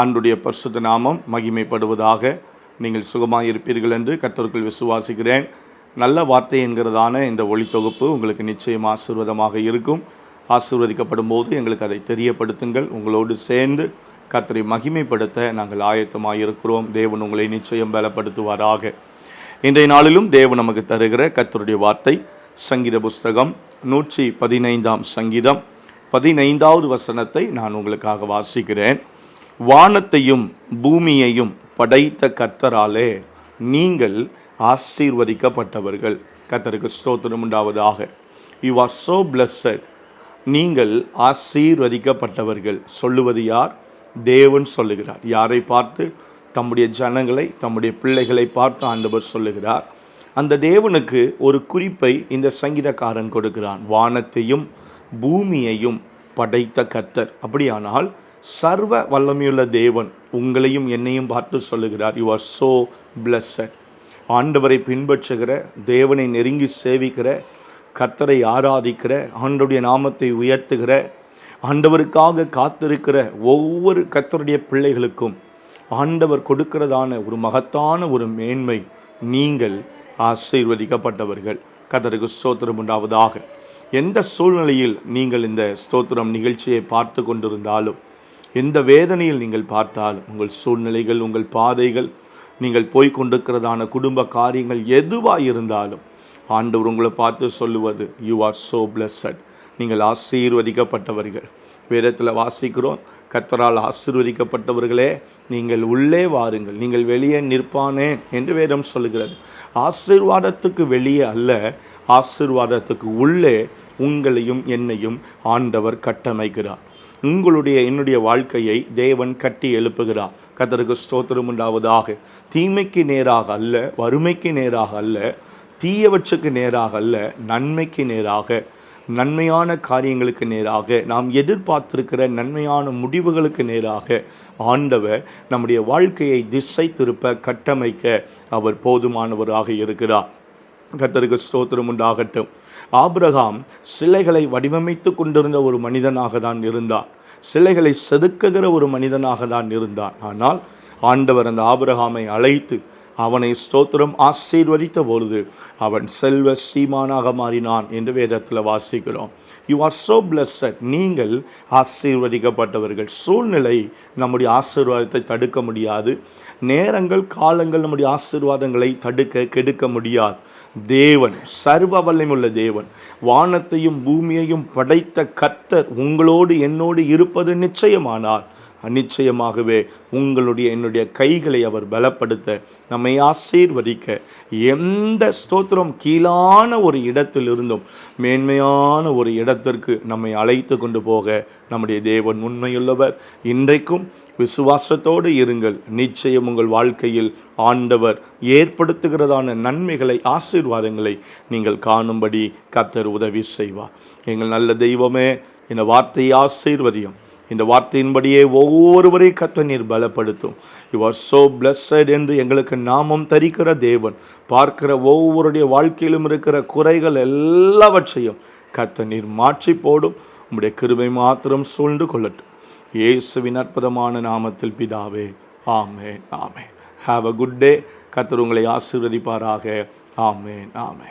ஆண்டுடைய பரிசுத்த நாமம் மகிமைப்படுவதாக நீங்கள் சுகமாக இருப்பீர்கள் என்று கத்தருக்குள் விசுவாசிக்கிறேன். நல்ல வார்த்தை என்கிறதான இந்த ஒளித்தொகுப்பு உங்களுக்கு நிச்சயம் ஆசீர்வாதமாக இருக்கும். ஆசீர்வதிக்கப்படும் போது எங்களுக்கு அதை தெரியப்படுத்துங்கள். உங்களோடு சேர்ந்து கத்தரை மகிமைப்படுத்த நாங்கள் ஆயத்தமாக இருக்கிறோம் தேவன் உங்களை நிச்சயம் பலப்படுத்துவாராக. இன்றைய நாளிலும் தேவன் நமக்கு தருகிற கத்தருடைய வார்த்தை சங்கீத புஸ்தகம் நூற்றி பதினைந்தாம் சங்கீதம். பதினைந்தாவது வசனத்தை நான் உங்களுக்காக வாசிக்கிறேன். வானத்தையும் பூமியையும் படைத்த கர்த்தராலே நீங்கள் ஆசீர்வதிக்கப்பட்டவர்கள். கர்த்தருக்கு ஸ்தோத்திரம் உண்டாவதாக. You are so blessed. நீங்கள் ஆசீர்வதிக்கப்பட்டவர்கள். சொல்லுவது யார்? தேவன் சொல்லுகிறார். யாரை பார்த்து? தம்முடைய ஜனங்களை தம்முடைய பிள்ளைகளை பார்த்து ஆண்டவர் சொல்லுகிறார். அந்த தேவனுக்கு ஒரு குறிப்பை இந்த சங்கீதக்காரன் கொடுக்கிறான். வானத்தையும் பூமியையும் படைத்த கர்த்தர். அப்படியானால் சர்வ வல்லமையுள்ள தேவன் உங்களையும் என்னையும் பார்த்து சொல்லுகிறார். You are so blessed. ஆண்டவரை பின்பற்றுகிற தேவனை நெருங்கி சேவிக்கிற கத்தரை ஆராதிக்கிற ஆண்டவருடைய நாமத்தை உயர்த்துகிற ஆண்டவருக்காக காத்திருக்கிற ஒவ்வொரு கத்தருடைய பிள்ளைகளுக்கும் ஆண்டவர் கொடுக்கிறதான ஒரு மகத்தான ஒரு மேன்மை நீங்கள் ஆசீர்வதிக்கப்பட்டவர்கள். கதருக்கு ஸ்தோத்திரம் உண்டாவதாக. எந்த சூழ்நிலையில் நீங்கள் இந்த ஸ்தோத்திரம் நிகழ்ச்சியை பார்த்து கொண்டிருந்தாலும் எந்த வேதனையில் நீங்கள் பார்த்தாலும் உங்கள் சூழ்நிலைகள் உங்கள் பாதைகள் நீங்கள் போய்கொண்டிருக்கிறதான குடும்ப காரியங்கள் எதுவாக இருந்தாலும் ஆண்டவர் உங்களை பார்த்து சொல்லுவது யூ ஆர் சோ பிளஸட் நீங்கள் ஆசீர்வதிக்கப்பட்டவர்கள். வேதத்தில் வாசிக்கிறோம் கத்தரால் ஆசீர்வதிக்கப்பட்டவர்களே நீங்கள் உள்ளே வாருங்கள். நீங்கள் வெளியே நிற்பானே என்று வேதம் சொல்லுகிறது. ஆசீர்வாதத்துக்கு வெளியே அல்ல ஆசீர்வாதத்துக்கு உள்ளே உங்களையும் என்னையும் ஆண்டவர் கட்டமைக்கிறார். உங்களுடைய என்னுடைய வாழ்க்கையை தேவன் கட்டி எழுப்புகிறார். கத்தருக்கு ஸ்தோத்திரம் உண்டாவதாக. தீமைக்கு நேராக அல்ல வறுமைக்கு நேராக அல்ல தீயவற்றுக்கு நேராக அல்ல நன்மைக்கு நேராக நன்மையான காரியங்களுக்கு நேராக நாம் எதிர்பார்த்திருக்கிற நன்மையான முடிவுகளுக்கு நேராக ஆண்டவர் நம்முடைய வாழ்க்கையை திசை திருப்ப கட்டமைக்க அவர் போதுமானவராக இருக்கிறார். கத்தருக்கு ஸ்தோத்திரம் உண்டாகட்டும். ஆபிரகாம் சிலைகளை வடிவமைத்து கொண்டிருந்த ஒரு மனிதனாக தான் இருந்தார் சிலைகளை செதுக்குகிற ஒரு மனிதனாக தான் இருந்தார் ஆனால் ஆண்டவர் அந்த ஆபிரகாமை அழைத்து அவனை ஸ்தோத்திரம் ஆசீர்வதித்த பொழுது அவன் செல்வ சீமானாக மாறினான் என்று வேதத்தில் வாசிக்கிறோம். யூ ஆர் சோ பிளஸ்ட் நீங்கள் ஆசீர்வதிக்கப்பட்டவர்கள். சூழ்நிலை நம்முடைய ஆசீர்வாதத்தை தடுக்க முடியாது. நேரங்கள் காலங்கள் நம்முடைய ஆசீர்வாதங்களை தடுக்க கெடுக்க முடியாது. தேவன் சர்வ வல்லமுள்ள தேவன். வானத்தையும் பூமியையும் படைத்த கர்த்தர் உங்களோடு என்னோடு இருப்பது நிச்சயமானால் நிச்சயமாகவே உங்களுடைய என்னுடைய கைகளை அவர் பலப்படுத்த நம்மை ஆசீர்வதிக்க. எந்த ஸ்தோத்திரம் கீழான ஒரு இடத்தில் இருந்தும் மேன்மையான ஒரு இடத்திற்கு நம்மை அழைத்து கொண்டு போக நம்முடைய தேவன் உண்மையுள்ளவர். இன்றைக்கும் விசுவாசத்தோடு இருங்கள். நிச்சயம் உங்கள் வாழ்க்கையில் ஆண்டவர் ஏற்படுத்துகிறதான நன்மைகளை ஆசீர்வாதங்களை நீங்கள் காணும்படி கத்தர் உதவி செய்வார். எங்கள் நல்ல தெய்வமே இந்த வார்த்தையை ஆசீர்வதியும். இந்த வார்த்தையின்படியே ஒவ்வொருவரையும் கத்த நீர் பலப்படுத்தும். யூ ஆர் so blessed என்று எங்களுக்கு நாமம் தரிக்கிற தேவன். பார்க்கிற ஒவ்வொருடைய வாழ்க்கையிலும் இருக்கிற குறைகள் எல்லாவற்றையும் கத்த நீர் மாற்றி போடும். உம்முடைய கிருபை மாத்திரம் சூழ்ந்து கொள்ளட்டும். இயேசுவின் அற்புதமான நாமத்தில் பிதாவே ஆமே ஆமே ஹாவ் அ குட் டே கத்தர் உங்களை ஆசீர்வதிப்பாராக. ஆமே ஆமே